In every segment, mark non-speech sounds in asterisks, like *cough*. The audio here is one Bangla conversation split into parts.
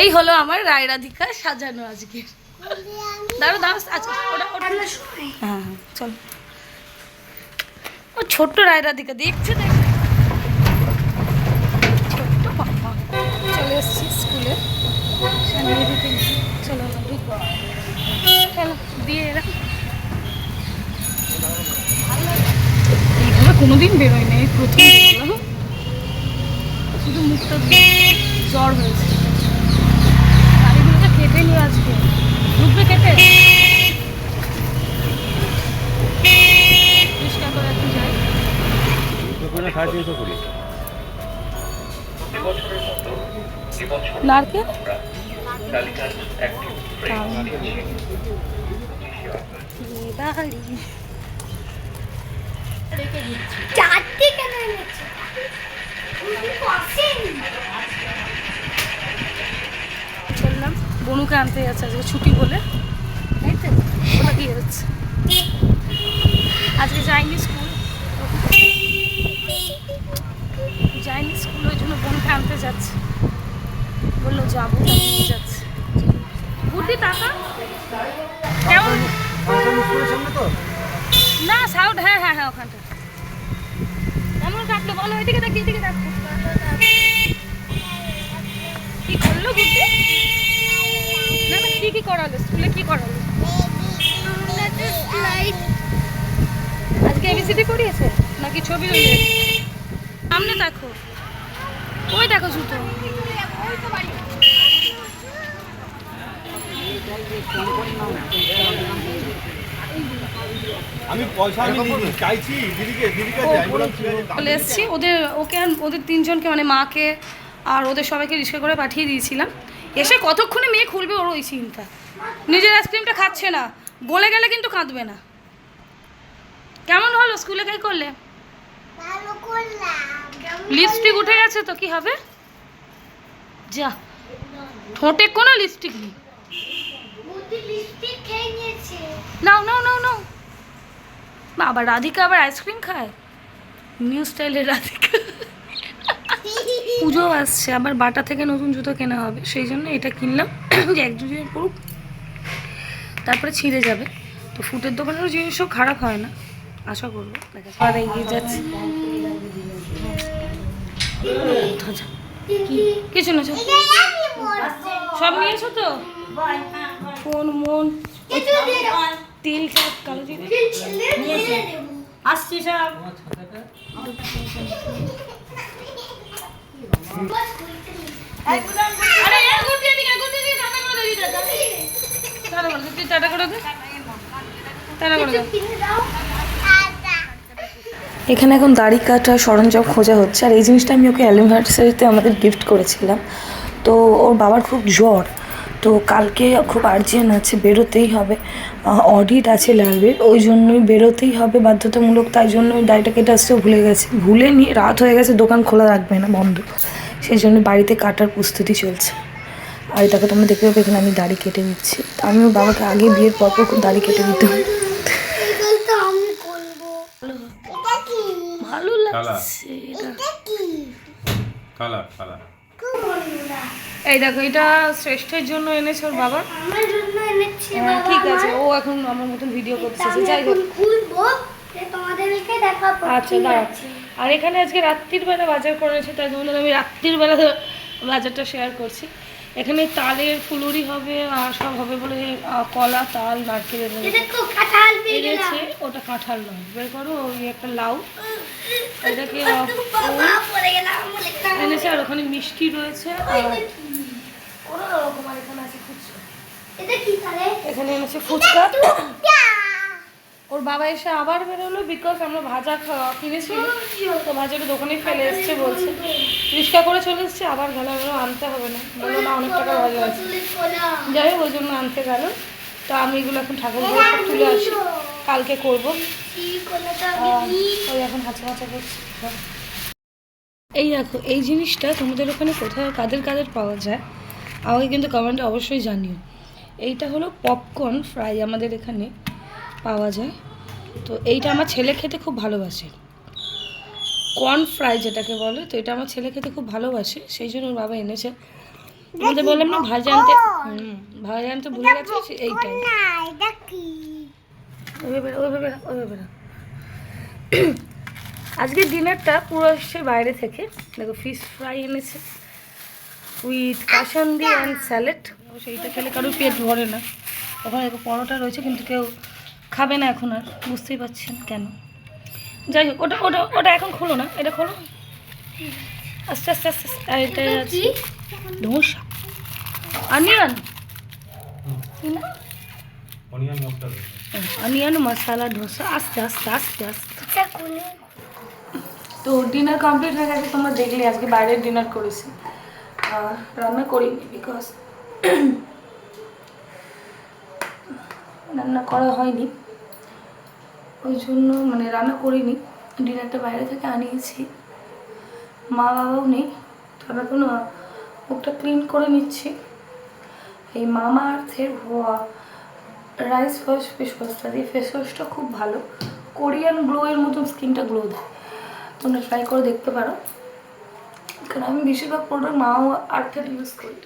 এই হলো আমার রায় রাধিকা সাজানো আজকে। দাঁড়ো দাঁড়ো ওটা ওটা। হ্যাঁ হ্যাঁ চলো। ও ছোট্ট রায় রাধিকা দেখছে দেখ। ছোট্ট চলে এসেছি স্কুলে। চলো চলো। দিয়ে এইভাবে কোনোদিন বেরোয় না এই প্রথম শুধু মুখটা জ্বর হয়েছে। কেটে আজকে? ঢুকবে কুড়ি নারকেল? চারটে কেন এনেছে কষেনি চললাম বনুকে আনতে যাচ্ছে আজকে ছুটি বলে। তাই তো? দিয়ে যাচ্ছে। আজকে যাইনি স্কুল। যাইনি স্কুল, ওই জন্য বনুকে আনতে যাচ্ছে। বলল, যাব। নিয়ে যাচ্ছে। বুদ্ধি টাকা? কেমন? না, সাউন্ড হ্যাঁ হ্যাঁ হ্যাঁ ওখানটা। কেমন কাটলো, বলো, ওইদিকে দেখি এদিকে দেখো। কি করল বুদ্ধি? কি কি করালো? স্কুলে কি করালো? আজকে এবিসিডি পড়িয়েছে? নাকি ছবি রইলে সামনে দেখো। ওই দেখো জুতো। আমি পয়সা চাইছি দিদিকে দিদিকে চলে এসেছি। ওদের ওকে ওদের তিনজনকে মানে মাকে আর ওদের সবাইকে রিক্সা করে পাঠিয়ে দিয়েছিলাম। এসে কতক্ষণে মেয়ে খুলবে ওর ওই চিন্তা। নিজের আইসক্রিমটা খাচ্ছে না বলে গেলে কিন্তু কাঁদবে না। কেমন হলো স্কুলে কাই করলে? লিপস্টিক উঠে গেছে তো কি হবে? যা ঠোঁটে কোনো লিপস্টিক নেই। নাও নাও নাও নাও। বাবা রাধিকা আবার আইসক্রিম খায়? নিউ স্টাইলের রাধিকা। পুজো আসছে আবার বাটা থেকে নতুন জুতো কেনা হবে। সেই জন্য এটা কিনলাম *clears throat* যে এক দুদিন পড়ুক তারপরে ছিঁড়ে যাবে। তো ফুটের দোকানেরও জিনিসও খারাপ হয় না। আশা করব। আর এগিয়ে যাচ্ছে। কিছু না। সব নিয়েছো তো? ফোন মন তেল চাপ কালো জিরে আসছি সব। এখানে এখন দাড়ি কাটা সরঞ্জাম খোঁজা হচ্ছে, আর এই জিনিসটা আমি ওকে অ্যানিভার্সারিতে আমাদের গিফট করেছিলাম। তো ওর বাবার খুব জ্বর, তো কালকে খুব আর্জেন্ট আছে, বেরোতেই হবে। অডিট আছে ল্যাবের ওই জন্যই বেরোতেই হবে বাধ্যতামূলক, তাই জন্য দাড়িটা কেটে আসতে ভুলে গেছে। ভুলে নিয়ে রাত হয়ে গেছে, দোকান খোলা রাখবে না, বন্ধ। সেই জন্য বাড়িতে কাটার প্রস্তুতি চলছে। আর এটাকে তোমরা দেখতে পাবে এখানে আমি দাড়ি কেটে দিচ্ছি আমি ওর বাবাকে আগে বিয়ের পর পর খুব দাড়ি কেটে দিতাম এগুলো আমি করব এটা। কি? ভালো লাগছে এই দেখো এটা শ্রেষ্ঠের জন্য এনেছে ওর বাবা। আমার জন্য এনেছে হ্যাঁ, ঠিক আছে ও এখন আমার মতন ভিডিও করতেছে যাই হোক। আচ্ছা আছে। আর এখানে আজকে রাত্রির বেলা বাজার করেছে তাই জন্য আমি রাত্রির বেলা বাজারটা শেয়ার করছি। এখানে তালের ফুলুরি হবে আর সব হবে বলে কলা তাল নারকেল এনেছে। ওটা কাঁঠাল নয় বের করো ওই একটা লাউ। এটাকে এনেছে আর ওখানে মিষ্টি রয়েছে আর এখানে এনেছে ফুচকা। ওর বাবা এসে আবার বেরোলো বিকজ আমরা ভাজা খাওয়া- কিনেছি। তো ভাজাটা দোকানে ফেলে এসছে বলছে। রিক্সা করে চলে এসছে, আবার গেল আনতে হবে না। বলল, না, অনেক টাকা ভাজা আছে। যাই হোক, ওই জন্য আনতে গেল। তো আমি এগুলো এখন ঠাকুর তুলে আসি। কালকে করব। ওই এখন হাঁচা হাঁচা করছি। এই দেখো, এই জিনিসটা তোমাদের ওখানে কোথায়, কাদের কাদের পাওয়া যায়, আমাকে কিন্তু কমেন্টে অবশ্যই জানিও। এইটা হলো পপকর্ন ফ্রাই আমাদের এখানে। পাওয়া যায়। তো এইটা আমার ছেলে খেতে খুব ভালোবাসে। কর্ন ফ্রাই যেটাকে বলে তো এটা আমার ছেলে খেতে খুব ভালোবাসে। সেই জন্য ওর বাবা এনেছে। আমাদের বললাম না ভাজা আনতে হুম, ভাজা আনতে ভুলে গেছে এইটাই। *clears throat* আজকে ডিনারটা পুরো এসছে বাইরে থেকে। দেখো ফিশ ফ্রাই এনেছে উইথ কাসন্দি অ্যান্ড স্যালাড সেইটা খেলে কারোর পেট ভরে না। ওখানে পরোটা রয়েছে কিন্তু কেউ খাবে না এখন আর বুঝতেই পারছেন কেন? যাই হোক ওটা ওটা ওটা এখন খোলো না এটা খোলো। আস্তে আস্তে আস্তে আস্তে আর এটা আছে। Dosa. Onion. Onion masala onion dosa আস্তে আস্তে আস্তে আস্তে। তো ডিনার কমপ্লিট হয়ে গেছে তোমরা দেখলে আজকে বাইরের ডিনার করেছি। রান্না করিনি বিকজ রান্না করা হয়নি। ওই জন্য মানে রান্না করিনি, ডিনারটা বাইরে থেকে আনিয়েছি। মা বাবাও নেই তারা কোনো মুখটা ক্লিন করে নিচ্ছি। এই মামা আর্থের ভোয়া রাইস ওয়াশ ফেস ওয়াশটা দিয়ে ফেস ওয়াশটা খুব ভালো। কোরিয়ান গ্লো এর মতন স্কিনটা গ্লো দেয়। তোমরা ট্রাই করে দেখতে পারো। কারণ আমি বেশিরভাগ প্রোডাক্ট মাও আর্থের ইউজ করি।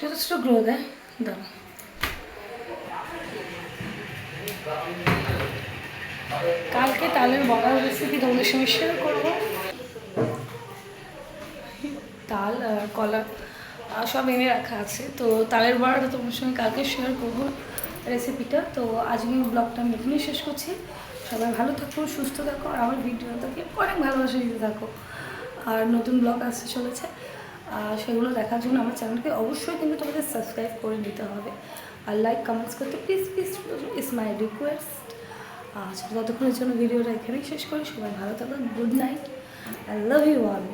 যথেষ্ট গ্লো দেয়। দাঁড়া কালকে তালের বড়ার রেসিপি তোমাদের সঙ্গে শেয়ার করব। তাল আর কলা সব এনে রাখা আছে। তো তালের বড়াটা তোমার সঙ্গে কালকে শেয়ার করব রেসিপিটা তো আজকে ব্লগটা আমি এখানেই শেষ করছি। সবাই ভালো থাকো, সুস্থ থাকো, আর আমার ভিডিওটাকে অনেক ভালোবাসা দিতে থাকো। আর নতুন ব্লগ আসতে চলেছে। সেগুলো দেখার জন্য আমার চ্যানেলকে অবশ্যই কিন্তু তোমাদের সাবস্ক্রাইব করে নিতে হবে। আর লাইক কমেন্টস করতে please please is my request আচ্ছা ততক্ষণের জন্য ভিডিওটা এখানেই শেষ করি। সবাই ভালো থাকো good night I love you all